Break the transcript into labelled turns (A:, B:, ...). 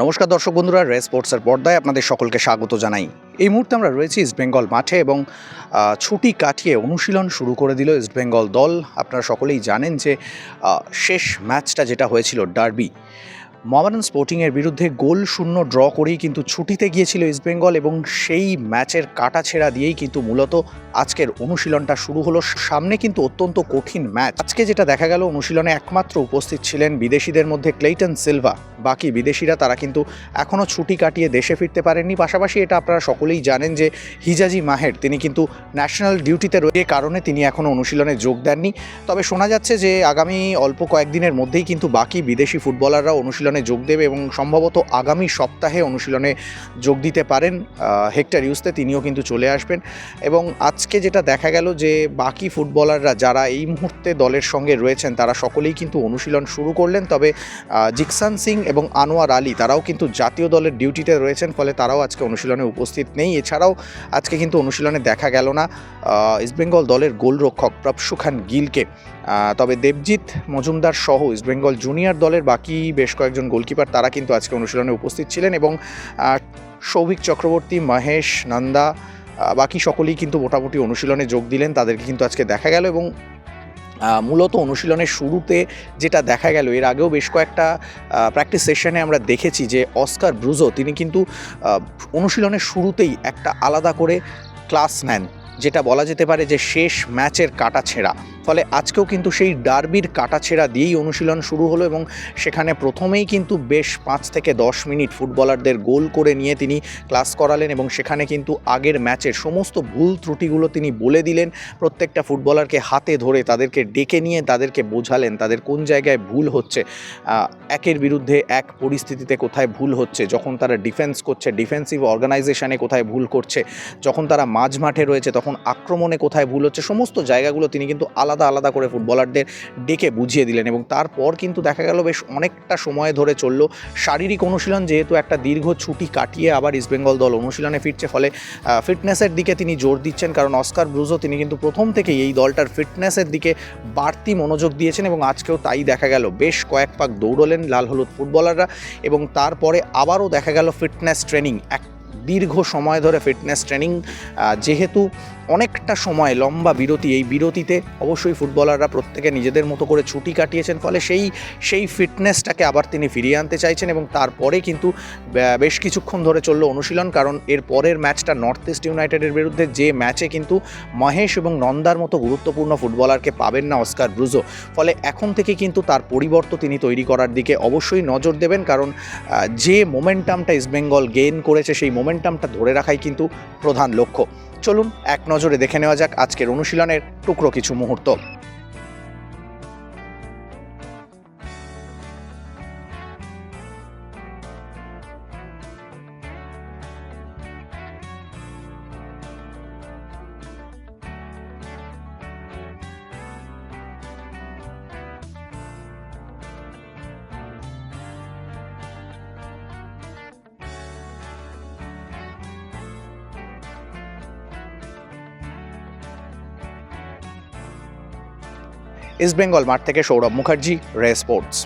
A: নমস্কার দর্শক বন্ধুরা রে স্পোর্টসের পর্দায় আপনাদের সকলকে স্বাগত জানাই। এই মুহূর্তে আমরা রয়েছি ইস্টবেঙ্গল মাঠে এবং ছুটি কাটিয়ে অনুশীলন শুরু করে দিল ইস্টবেঙ্গল দল। আপনারা সকলেই জানেন যে শেষ ম্যাচটা যেটা হয়েছিল ডার্বি মোহামেডান স্পোর্টিংয়ের বিরুদ্ধে গোল শূন্য ড্র করেই কিন্তু ছুটিতে গিয়েছিল ইস্টবেঙ্গল এবং সেই ম্যাচের কাটা ছেঁড়া দিয়েই কিন্তু মূলত আজকের অনুশীলনটা শুরু হলো। সামনে কিন্তু অত্যন্ত কঠিন ম্যাচ। আজকে যেটা দেখা গেল, অনুশীলনে একমাত্র উপস্থিত ছিলেন বিদেশিদের মধ্যে ক্লেইটন সিলভা। বাকি বিদেশিরা তারা কিন্তু এখনও ছুটি কাটিয়ে দেশে ফিরতে পারেননি। পাশাপাশি এটা আপনারা সকলেই জানেন যে হিজাজি মাহের, তিনি কিন্তু ন্যাশনাল ডিউটিতে রয়ে কারণে তিনি এখনও অনুশীলনে যোগ দেননি। তবে শোনা যাচ্ছে যে আগামী অল্প কয়েকদিনের মধ্যেই কিন্তু বাকি বিদেশি ফুটবলাররা অনুশীলনে যোগ দেবে এবং সম্ভবত আগামী সপ্তাহে অনুশীলনে যোগ দিতে পারেন হেক্টর ইউসতে তিনিও কিন্তু চলে আসবেন। এবং আজকে যেটা দেখা গেল যে বাকি ফুটবলাররা যারা এই মুহূর্তে দলের সঙ্গে রয়েছেন, তারা সকলেই কিন্তু অনুশীলন শুরু করলেন। তবে জিকসান সিং এবং আনোয়ার আলী তারাও কিন্তু জাতীয় দলের ডিউটিতে রয়েছেন, ফলে তারাও আজকে অনুশীলনে উপস্থিত নেই। এছাড়াও আজকে কিন্তু অনুশীলনে দেখা গেল না ইস্টবেঙ্গল দলের গোলরক্ষক প্রপসু খান গিলকে তবে দেবজিৎ মজুমদার সহ ইস্টবেঙ্গল জুনিয়র দলের বাকি বেশ কয়েকজন গোলকিপার, তারা কিন্তু আজকে অনুশীলনে উপস্থিত ছিলেন এবং সৌভিক চক্রবর্তী, মহেশ নন্দা বাকি সকলেই কিন্তু মোটামুটি অনুশীলনে যোগ দিলেন, তাদেরকে কিন্তু আজকে দেখা গেল এবং মূলত অনুশীলনের শুরুতে যেটা দেখা গেল, এর আগেও বেশ কয়েকটা প্র্যাকটিস সেশনে আমরা দেখেছি যে অস্কার ব্রুজো, তিনি কিন্তু অনুশীলনের শুরুতেই একটা আলাদা করে ক্লাস নেন, যেটা বলা যেতে পারে যে শেষ ম্যাচের কাটা ছেঁড়া। ফলে আজকেও কিন্তু সেই ডার্বির কাটা ছেঁড়া দিয়েই অনুশীলন শুরু হলো এবং সেখানে প্রথমেই কিন্তু বেশ পাঁচ থেকে দশ মিনিট ফুটবলারদের গোল করে নিয়ে তিনি ক্লাস করালেন এবং সেখানে কিন্তু আগের ম্যাচের সমস্ত ভুল ত্রুটিগুলো তিনি বলে দিলেন। প্রত্যেকটা ফুটবলারকে হাতে ধরে তাদেরকে ডেকে নিয়ে তাদেরকে বোঝালেন তাদের কোন জায়গায় ভুল হচ্ছে। একের বিরুদ্ধে এক পরিস্থিতিতে কোথায় ভুল হচ্ছে, যখন তারা ডিফেন্স করছে, ডিফেন্সিভ অর্গানাইজেশনে কোথায় ভুল করছে, যখন তারা মাঝ মাঠে রয়েছে, তখন আক্রমণে কোথায় ভুল হচ্ছে, সমস্ত জায়গাগুলো তিনি কিন্তু আলাদা আলাদা আলাদা করে ফুটবলারদের ডেকে বুঝিয়ে দিলেন এবং তারপর কিন্তু দেখা গেল বেশ অনেকটা সময় ধরে চলল। শারীরিক অনুশীলন যেহেতু একটা দীর্ঘ ছুটি কাটিয়ে আবার ইস্টবেঙ্গল দল অনুশীলনে ফিরছে, ফলে ফিটনেসের দিকে তিনি জোর দিচ্ছেন কারণ অস্কার ব্রুজো তিনি কিন্তু প্রথম থেকেই এই দলটার ফিটনেসের দিকে বাড়তি মনোযোগ দিয়েছেন এবং আজকেও তাই দেখা গেল। বেশ কয়েক পাক দৌড়লেন লাল হলুদ ফুটবলাররা এবং তারপরে আবারও দেখা গেল ফিটনেস ট্রেনিং এক দীর্ঘ সময় ধরে ফিটনেস ট্রেনিং যেহেতু অনেকটা সময়, লম্বা বিরতি। এই বিরতিতে অবশ্যই ফুটবলাররা প্রত্যেকে নিজেদের মতো করে ছুটি কাটিয়েছেন, ফলে সেই সেই ফিটনেসটাকে আবার তিনি ফিরিয়ে আনতে চাইছেন এবং তারপরে কিন্তু বেশ কিছুক্ষণ ধরে চলল অনুশীলন, কারণ এর পরের ম্যাচটা নর্থ ইস্ট ইউনাইটেডের বিরুদ্ধে যে ম্যাচে কিন্তু মহেশ এবং নন্দার মতো গুরুত্বপূর্ণ ফুটবলারকে পাবেন না অস্কার ব্রুজো। ফলে এখন থেকে কিন্তু তার পরিবর্তন তিনি তৈরি করার দিকে অবশ্যই নজর দেবেন, কারণ যে মোমেন্টামটা ইস্টবেঙ্গল গেইন করেছে, সেই মোমেন্টামটা ধরে রাখাই কিন্তু প্রধান লক্ষ্য। চলুন এক নজরে দেখে নেওয়া যাক আজকের অনুশীলনের টুকরো কিছু মুহূর্ত। ইস্টবেঙ্গল মাঠ থেকে সৌরভ মুখার্জি রে স্পোর্টস।